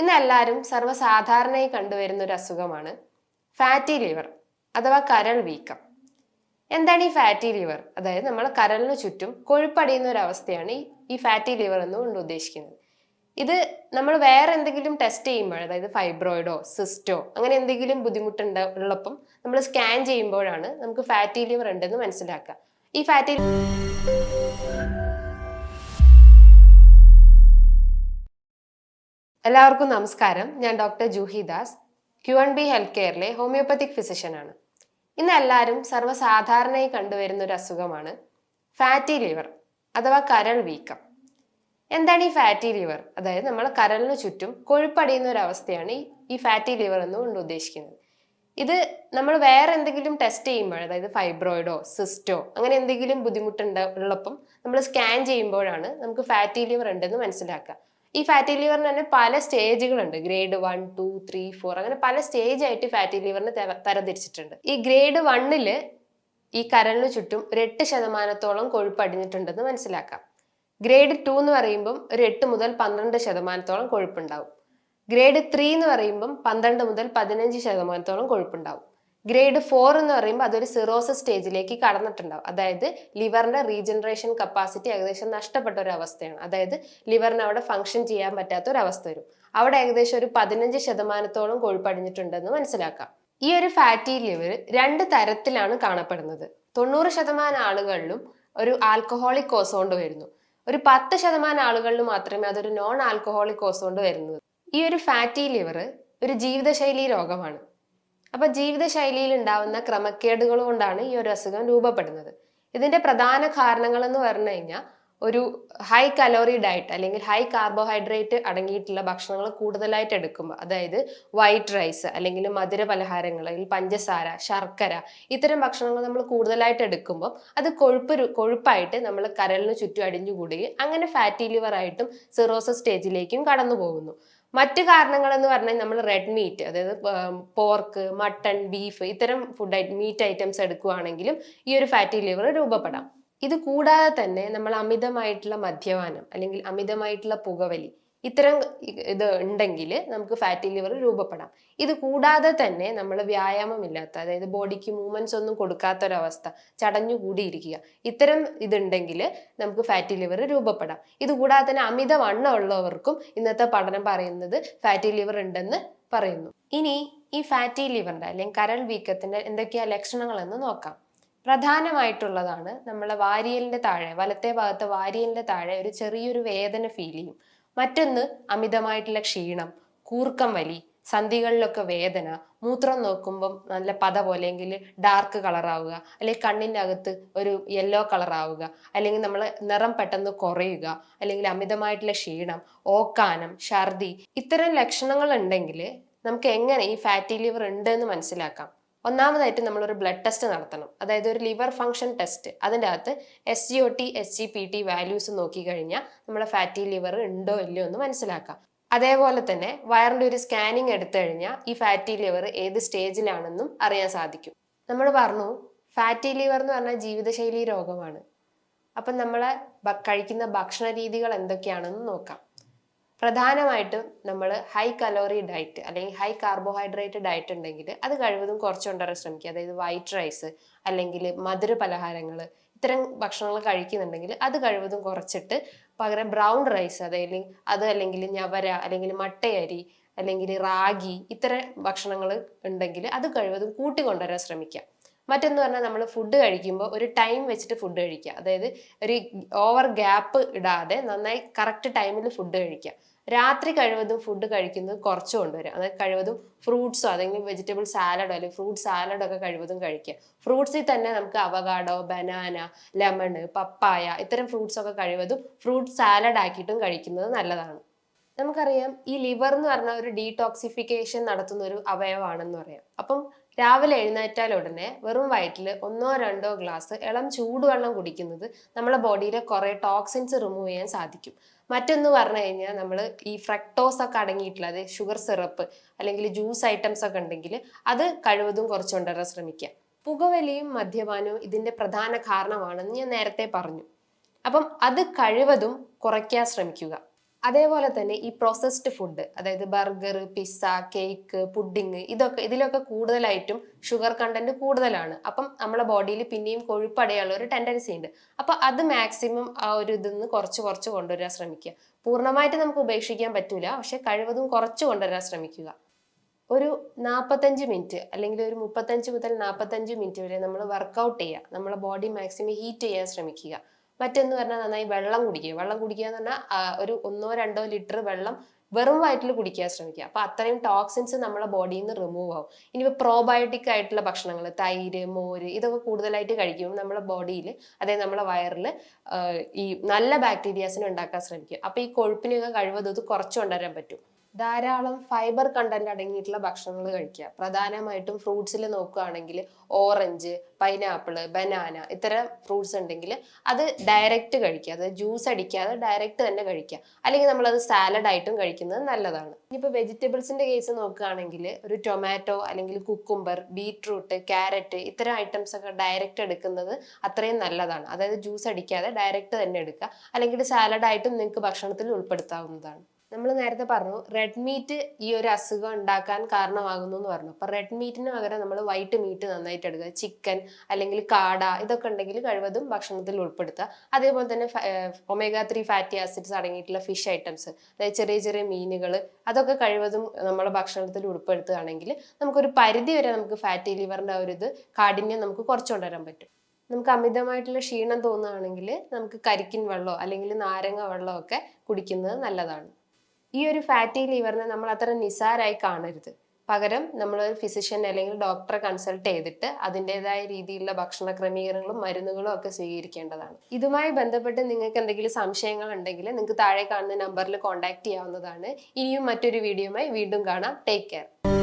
ഇന്ന് എല്ലാവരും സർവസാധാരണയായി കണ്ടുവരുന്ന ഒരു അസുഖമാണ് ഫാറ്റി ലിവർ അഥവാ കരൾ വീക്കം. എന്താണ് ഈ ഫാറ്റി ലിവർ അതായത് നമ്മൾ കരളിന് ചുറ്റും കൊഴുപ്പടിയുന്ന ഒരു അവസ്ഥയാണ് ഈ ഫാറ്റി ലിവർ എന്നുകൊണ്ട് ഉദ്ദേശിക്കുന്നത്. ഇത് നമ്മൾ വേറെ എന്തെങ്കിലും ടെസ്റ്റ് ചെയ്യുമ്പോൾ അതായത് ഫൈബ്രോയിഡോ സിസ്റ്റോ അങ്ങനെ എന്തെങ്കിലും ബുദ്ധിമുട്ടുണ്ട് ഉള്ളപ്പം നമ്മൾ സ്കാൻ ചെയ്യുമ്പോഴാണ് നമുക്ക് ഫാറ്റി ലിവർ ഉണ്ടെന്ന് മനസ്സിലാക്കുക. ഈ ഫാറ്റി എല്ലാവർക്കും നമസ്കാരം. ഞാൻ doctor Juhi Das. Q and B health കെയറിലെ homeopathic ഫിസിഷ്യനാണ് ഇന്ന് എല്ലാവരും സർവസാധാരണയായി കണ്ടുവരുന്ന ഒരു അസുഖമാണ് ഫാറ്റി ലിവർ അഥവാ കരൾ വീക്കം. എന്താണ് ഈ ഫാറ്റി ലിവർ അതായത് നമ്മളെ കരളിന് ചുറ്റും കൊഴുപ്പടിയുന്ന ഒരു അവസ്ഥയാണ് ഈ ഈ ഫാറ്റി ലിവർ എന്നുകൊണ്ട് ഉദ്ദേശിക്കുന്നത്. ഇത് നമ്മൾ വേറെ എന്തെങ്കിലും ടെസ്റ്റ് ചെയ്യുമ്പോൾ അതായത് ഫൈബ്രോയിഡോ സിസ്റ്റോ അങ്ങനെ എന്തെങ്കിലും ബുദ്ധിമുട്ടുണ്ട് ഉള്ളപ്പം നമ്മൾ സ്കാൻ ചെയ്യുമ്പോഴാണ് നമുക്ക് ഫാറ്റി ലിവർ ഉണ്ടെന്ന് മനസ്സിലാക്കുക. ഈ ഫാറ്റി ലിവറിന് തന്നെ പല സ്റ്റേജുകളുണ്ട് grade one two three four അങ്ങനെ പല സ്റ്റേജ് ആയിട്ട് ഫാറ്റി ലിവറിന് തരംതിരിച്ചിട്ടുണ്ട്. ഈ ഗ്രേഡ് വണ്ണിൽ ഈ കരളിന് ചുറ്റും ഒരു എട്ട് ശതമാനത്തോളം കൊഴുപ്പ് അടിഞ്ഞിട്ടുണ്ടെന്ന് മനസ്സിലാക്കാം. ഗ്രേഡ് ടു എന്ന് പറയുമ്പം ഒരു എട്ട് മുതൽ പന്ത്രണ്ട് ശതമാനത്തോളം കൊഴുപ്പുണ്ടാവും. ഗ്രേഡ് ത്രീ എന്ന് പറയുമ്പം പന്ത്രണ്ട് മുതൽ പതിനഞ്ച് ശതമാനത്തോളം കൊഴുപ്പുണ്ടാവും. ഗ്രേഡ് ഫോർ എന്ന് പറയുമ്പോൾ അതൊരു സിറോസിസ് സ്റ്റേജിലേക്ക് കടന്നിട്ടുണ്ടാവും. അതായത് ലിവറിന്റെ റീജനറേഷൻ കപ്പാസിറ്റി ഏകദേശം നഷ്ടപ്പെട്ട ഒരു അവസ്ഥയാണ്. അതായത് ലിവറിന് അവിടെ ഫംഗ്ഷൻ ചെയ്യാൻ പറ്റാത്ത ഒരു അവസ്ഥ വരും. അവിടെ ഏകദേശം ഒരു പതിനഞ്ച് ശതമാനത്തോളം കൊഴുപ്പടിഞ്ഞിട്ടുണ്ടെന്ന് മനസ്സിലാക്കാം. ഈ ഒരു ഫാറ്റി ലിവർ രണ്ട് തരത്തിലാണ് കാണപ്പെടുന്നത്. തൊണ്ണൂറ് ശതമാനം ആളുകളിലും ഒരു ആൽക്കഹോളിക് കോസ് കൊണ്ട് വരുന്നു. ഒരു പത്ത് ശതമാനം ആളുകളിൽ മാത്രമേ അതൊരു നോൺ ആൽക്കഹോളിക് കോസ് കൊണ്ട് വരുന്നത്. ഈ ഒരു ഫാറ്റി ലിവർ ഒരു ജീവിതശൈലി രോഗമാണ്. അപ്പൊ ജീവിതശൈലിയിൽ ഉണ്ടാവുന്ന ക്രമക്കേടുകൾ കൊണ്ടാണ് ഈ ഒരു അസുഖം രൂപപ്പെടുന്നത്. ഇതിന്റെ പ്രധാന കാരണങ്ങൾ എന്ന് പറഞ്ഞു കഴിഞ്ഞാൽ ഒരു ഹൈ കലോറി ഡയറ്റ് അല്ലെങ്കിൽ ഹൈ കാർബോഹൈഡ്രേറ്റ് അടങ്ങിയിട്ടുള്ള ഭക്ഷണങ്ങൾ കൂടുതലായിട്ട് എടുക്കുമ്പോൾ അതായത് വൈറ്റ് റൈസ് അല്ലെങ്കിൽ മധുര പലഹാരങ്ങൾ അല്ലെങ്കിൽ പഞ്ചസാര ശർക്കര ഇത്തരം ഭക്ഷണങ്ങൾ നമ്മൾ കൂടുതലായിട്ട് എടുക്കുമ്പോൾ അത് കൊഴുപ്പ് കൊഴുപ്പായിട്ട് നമ്മൾ കരലിന് ചുറ്റും അടിഞ്ഞുകൂടുകയും അങ്ങനെ ഫാറ്റി ലിവർ ആയിട്ടും സിറോസിസ് സ്റ്റേജിലേക്കും കടന്നു പോകുന്നു മറ്റു കാരണങ്ങൾ എന്ന് പറഞ്ഞാൽ നമ്മൾ റെഡ് മീറ്റ് അതായത് പോർക്ക് മട്ടൺ ബീഫ് ഇത്തരം ഫുഡ് മീറ്റ് ഐറ്റംസ് എടുക്കുകയാണെങ്കിലും ഈ ഒരു ഫാറ്റി ലിവർ രൂപപ്പെടാം. ഇത് കൂടാതെ തന്നെ നമ്മൾ അമിതമായിട്ടുള്ള മദ്യപാനം അല്ലെങ്കിൽ അമിതമായിട്ടുള്ള പുകവലി ഇത്തരം ഇത് ഉണ്ടെങ്കിൽ നമുക്ക് ഫാറ്റി ലിവർ രൂപപ്പെടാം. ഇത് കൂടാതെ തന്നെ നമ്മൾ വ്യായാമമില്ലാത്ത അതായത് ബോഡിക്ക് മൂവ്മെന്റ്സ് ഒന്നും കൊടുക്കാത്തൊരവസ്ഥ ചടഞ്ഞു കൂടിയിരിക്കുക ഇത്തരം ഇതുണ്ടെങ്കിൽ നമുക്ക് ഫാറ്റി ലിവർ രൂപപ്പെടാം. ഇത് കൂടാതെ തന്നെ അമിത വണ്ണം ഉള്ളവർക്കും ഇന്നത്തെ പഠനം പറയുന്നത് ഫാറ്റി ലിവർ ഉണ്ടെന്ന് പറയുന്നു. ഇനി ഈ ഫാറ്റി ലിവറിന്റെ അല്ലെങ്കിൽ കരൾ വീക്കത്തിന്റെ എന്തൊക്കെയാ ലക്ഷണങ്ങൾ എന്ന് നോക്കാം. പ്രധാനമായിട്ടുള്ളതാണ് നമ്മളെ വാരിയലിന്റെ താഴെ വലത്തെ ഭാഗത്തെ വാരിയലിന്റെ താഴെ ഒരു ചെറിയൊരു വേദന ഫീൽ ചെയ്യും. മറ്റൊന്ന് അമിതമായിട്ടുള്ള ക്ഷീണം കൂർക്കം വലി സന്ധികളിലൊക്കെ വേദന മൂത്രം നോക്കുമ്പം നല്ല പത പോലെ എങ്കിൽ ഡാർക്ക് കളറാവുക അല്ലെങ്കിൽ കണ്ണിന്റെ അകത്ത് ഒരു യെല്ലോ കളറാവുക അല്ലെങ്കിൽ നമ്മൾ നിറം പെട്ടെന്ന് കുറയുക അല്ലെങ്കിൽ അമിതമായിട്ടുള്ള ക്ഷീണം ഓക്കാനം ഛർദി ഇത്തരം ലക്ഷണങ്ങൾ ഉണ്ടെങ്കിൽ നമുക്ക് എങ്ങനെ ഈ ഫാറ്റി ലിവർ ഉണ്ട് എന്ന് മനസ്സിലാക്കാം. ഒന്നാമതായിട്ട് നമ്മളൊരു ബ്ലഡ് ടെസ്റ്റ് നടത്തണം. അതായത് ഒരു ലിവർ ഫംഗ്ഷൻ ടെസ്റ്റ് അതിന്റെ അകത്ത് S G O T S G P T values നോക്കിക്കഴിഞ്ഞാൽ നമ്മളെ ഫാറ്റി ലിവർ ഉണ്ടോ ഇല്ലയോ എന്ന് മനസ്സിലാക്കാം. അതേപോലെ തന്നെ വയറിന്റെ ഒരു സ്കാനിങ് എടുത്തു കഴിഞ്ഞാൽ ഈ ഫാറ്റി ലിവർ ഏത് സ്റ്റേജിലാണെന്നും അറിയാൻ സാധിക്കും. നമ്മൾ പറഞ്ഞു ഫാറ്റി ലിവർ എന്ന് പറഞ്ഞാൽ ജീവിതശൈലി രോഗമാണ്. അപ്പം നമ്മളെ കഴിക്കുന്ന ഭക്ഷണ രീതികൾ എന്തൊക്കെയാണെന്ന് നോക്കാം. പ്രധാനമായിട്ടും നമ്മൾ ഹൈ കലോറി ഡയറ്റ് അല്ലെങ്കിൽ ഹൈ കാർബോഹൈഡ്രേറ്റ് ഡയറ്റ് ഉണ്ടെങ്കിൽ അത് കഴിവതും കുറച്ച് കൊണ്ടുവരാൻ ശ്രമിക്കുക. അതായത് വൈറ്റ് റൈസ് അല്ലെങ്കിൽ മധുര പലഹാരങ്ങൾ ഇത്തരം ഭക്ഷണങ്ങൾ കഴിക്കുന്നുണ്ടെങ്കിൽ അത് കഴിവതും കുറച്ചിട്ട് പകരം ബ്രൗൺ റൈസ് അതായത് അത് അല്ലെങ്കിൽ ഞവര അല്ലെങ്കിൽ മട്ടയരി അല്ലെങ്കിൽ റാഗി ഇത്തരം ഭക്ഷണങ്ങൾ ഉണ്ടെങ്കിൽ അത് കഴിവതും കൂട്ടിക്കൊണ്ടുവരാൻ ശ്രമിക്കുക. മറ്റൊന്ന് പറഞ്ഞാൽ നമ്മൾ ഫുഡ് കഴിക്കുമ്പോൾ ഒരു ടൈം വെച്ചിട്ട് ഫുഡ് കഴിക്കുക അതായത് ഒരു ഓവർ ഗ്യാപ്പ് ഇടാതെ നന്നായി കറക്റ്റ് ടൈമിൽ ഫുഡ് കഴിക്കുക രാത്രി കഴിവതും ഫുഡ് കഴിക്കുന്നത് കുറച്ച് കൊണ്ടുവരിക അതായത് കഴിവതും ഫ്രൂട്ട്സോ അല്ലെങ്കിൽ വെജിറ്റബിൾ സാലഡോ അല്ലെങ്കിൽ ഫ്രൂട്ട് സാലഡോ ഒക്കെ കഴിവതും കഴിക്കുക ഫ്രൂട്ട്സിൽ തന്നെ നമുക്ക് അവകാഡോ ബനാന ലെമണ് പപ്പായ ഇത്തരം ഫ്രൂട്ട്സ് ഒക്കെ കഴിവതും ഫ്രൂട്ട് സാലഡ് ആക്കിയിട്ടും കഴിക്കുന്നത് നല്ലതാണ്. നമുക്കറിയാം ഈ ലിവർ എന്ന് പറഞ്ഞ ഒരു ഡീടോക്സിഫിക്കേഷൻ നടത്തുന്ന ഒരു അവയവാണെന്ന് പറയാം. അപ്പം രാവിലെ എഴുന്നേറ്റാൽ ഉടനെ വെറും വയറ്റിൽ ഒന്നോ രണ്ടോ ഗ്ലാസ് ഇളം ചൂടുവെള്ളം കുടിക്കുന്നത് നമ്മുടെ ബോഡിയിലെ കുറേ ടോക്സിൻസ് റിമൂവ് ചെയ്യാൻ സാധിക്കും. മറ്റൊന്ന് പറഞ്ഞു കഴിഞ്ഞാൽ നമ്മൾ ഈ ഫ്രക്ടോസ് ഒക്കെ അടങ്ങിയിട്ടുള്ള ഷുഗർ സിറപ്പ് അല്ലെങ്കിൽ ജ്യൂസ് ഐറ്റംസ് ഒക്കെ ഉണ്ടെങ്കിൽ അത് കഴിവതും കുറച്ചുകൊണ്ടുവരാൻ ശ്രമിക്കുക പുകവലിയും മദ്യപാനവും ഇതിന്റെ പ്രധാന കാരണമാണെന്ന് ഞാൻ നേരത്തെ പറഞ്ഞു. അപ്പം അത് കഴിവതും കുറയ്ക്കാൻ ശ്രമിക്കുക. അതേപോലെ തന്നെ ഈ പ്രോസസ്ഡ് ഫുഡ് അതായത് ബർഗർ പിസ്സ കേക്ക് പുഡിങ് ഇതൊക്കെ ഇതിലൊക്കെ കൂടുതലായിട്ടും ഷുഗർ കണ്ടന്റ് കൂടുതലാണ്. അപ്പം നമ്മുടെ ബോഡിയിൽ പിന്നെയും കൊഴുപ്പടയാനുള്ള ഒരു ടെൻഡൻസി ഉണ്ട്. അപ്പൊ അത് മാക്സിമം ആ ഒരു ഇതിൽ നിന്ന് കുറച്ച് കുറച്ച് കൊണ്ടുവരാൻ ശ്രമിക്കുക. പൂർണമായിട്ട് നമുക്ക് ഉപേക്ഷിക്കാൻ പറ്റൂല പക്ഷെ കഴിവതും കുറച്ച് കൊണ്ടുവരാൻ ശ്രമിക്കുക. ഒരു നാൽപ്പത്തഞ്ച് മിനിറ്റ് അല്ലെങ്കിൽ ഒരു മുപ്പത്തഞ്ച് മുതൽ നാൽപ്പത്തഞ്ച് മിനിറ്റ് വരെ നമ്മൾ വർക്കൗട്ട് ചെയ്യുക. നമ്മളെ ബോഡി മാക്സിമം ഹീറ്റ് ചെയ്യാൻ ശ്രമിക്കുക. മറ്റൊന്ന് പറഞ്ഞാൽ നന്നായി വെള്ളം കുടിക്കുക. വെള്ളം കുടിക്കുക എന്ന് പറഞ്ഞാൽ ഒരു ഒന്നോ രണ്ടോ ലിറ്റർ വെള്ളം വെറും വയറ്റിൽ കുടിക്കാൻ ശ്രമിക്കുക. അപ്പൊ അത്രയും ടോക്സിൻസ് നമ്മളെ ബോഡിയിൽ നിന്ന് റിമൂവ് ആവും. ഇനിയിപ്പോൾ പ്രോബയോട്ടിക് ആയിട്ടുള്ള ഭക്ഷണങ്ങൾ തൈര് മോര് ഇതൊക്കെ കൂടുതലായിട്ട് കഴിക്കുമ്പോൾ നമ്മുടെ ബോഡിയിൽ അതായത് നമ്മുടെ വയറിൽ ഈ നല്ല ബാക്ടീരിയാസിനെ ഉണ്ടാക്കാൻ ശ്രമിക്കും അപ്പൊ ഈ കൊഴുപ്പിനെയൊക്കെ കഴിവതും ഇത് കുറച്ച് കൊണ്ടുവരാൻ പറ്റും. ധാരാളം ഫൈബർ കണ്ടന്റ് അടങ്ങിയിട്ടുള്ള ഭക്ഷണങ്ങൾ കഴിക്കുക. പ്രധാനമായിട്ടും ഫ്രൂട്ട്സിൽ നോക്കുകയാണെങ്കിൽ ഓറഞ്ച് പൈനാപ്പിൾ ബനാന ഇത്തരം ഫ്രൂട്ട്സ് ഉണ്ടെങ്കിൽ അത് ഡയറക്റ്റ് കഴിക്കുക. അത് ജ്യൂസ് അടിക്കാതെ ഡയറക്റ്റ് തന്നെ കഴിക്കുക. അല്ലെങ്കിൽ നമ്മളത് സാലഡ് ആയിട്ടും കഴിക്കുന്നത് നല്ലതാണ്. ഇനിയിപ്പോൾ വെജിറ്റബിൾസിന്റെ കേസ് നോക്കുകയാണെങ്കിൽ ഒരു ടൊമാറ്റോ അല്ലെങ്കിൽ കുക്കുംബർ ബീട്രൂട്ട് ക്യാരറ്റ് ഇത്തരം ഐറ്റംസ് ഒക്കെ ഡയറക്റ്റ് എടുക്കുന്നത് അത്രയും നല്ലതാണ്. അതായത് ജ്യൂസ് അടിക്കാതെ ഡയറക്റ്റ് തന്നെ എടുക്കുക. അല്ലെങ്കിൽ സാലഡായിട്ടും നിങ്ങൾക്ക് ഭക്ഷണത്തിൽ ഉൾപ്പെടുത്താവുന്നതാണ്. നമ്മൾ നേരത്തെ പറഞ്ഞു റെഡ് മീറ്റ് ഈ ഒരു അസുഖം ഉണ്ടാക്കാൻ കാരണമാകുന്നു എന്ന് പറഞ്ഞു. അപ്പൊ റെഡ് മീറ്റിന് പകരം നമ്മൾ വൈറ്റ് മീറ്റ് നന്നായിട്ട് എടുക്കുക. ചിക്കൻ അല്ലെങ്കിൽ കാട ഇതൊക്കെ ഉണ്ടെങ്കിൽ കഴിവതും ഭക്ഷണത്തിൽ ഉൾപ്പെടുത്തുക. അതേപോലെ തന്നെ ഒമേഗ ത്രീ ഫാറ്റി ആസിഡ്സ് അടങ്ങിയിട്ടുള്ള ഫിഷ് ഐറ്റംസ് അതായത് ചെറിയ ചെറിയ മീനുകൾ അതൊക്കെ കഴിവതും നമ്മുടെ ഭക്ഷണത്തിൽ ഉൾപ്പെടുത്തുകയാണെങ്കിൽ നമുക്കൊരു പരിധി വരെ നമുക്ക് ഫാറ്റി ലിവറിന്റെ ആ ഒരു ഇത് കാഠിന്യം നമുക്ക് കുറച്ചു കൊണ്ടുവരാൻ പറ്റും. നമുക്ക് അമിതമായിട്ടുള്ള ക്ഷീണം തോന്നുകയാണെങ്കിൽ നമുക്ക് കരിക്കിൻ വെള്ളമോ അല്ലെങ്കിൽ നാരങ്ങ വെള്ളമോ ഒക്കെ കുടിക്കുന്നത് നല്ലതാണ്. ഈ ഒരു ഫാറ്റി ലിവറിനെ നമ്മൾ അത്ര നിസാരായി കാണരുത്. പകരം നമ്മൾ ഫിസിഷ്യൻ അല്ലെങ്കിൽ ഡോക്ടറെ കൺസൾട്ട് ചെയ്തിട്ട് അതിന്റെതായ രീതിയിലുള്ള ഭക്ഷണ ക്രമീകരണങ്ങളും മരുന്നുകളും ഒക്കെ സ്വീകരിക്കേണ്ടതാണ്. ഇതുമായി ബന്ധപ്പെട്ട് നിങ്ങൾക്ക് എന്തെങ്കിലും സംശയങ്ങൾ ഉണ്ടെങ്കിൽ നിങ്ങൾക്ക് താഴെ കാണുന്ന നമ്പറിൽ കോൺടാക്ട് ചെയ്യാവുന്നതാണ്. ഇനിയും മറ്റൊരു വീഡിയോയുമായി വീണ്ടും കാണാം. Take care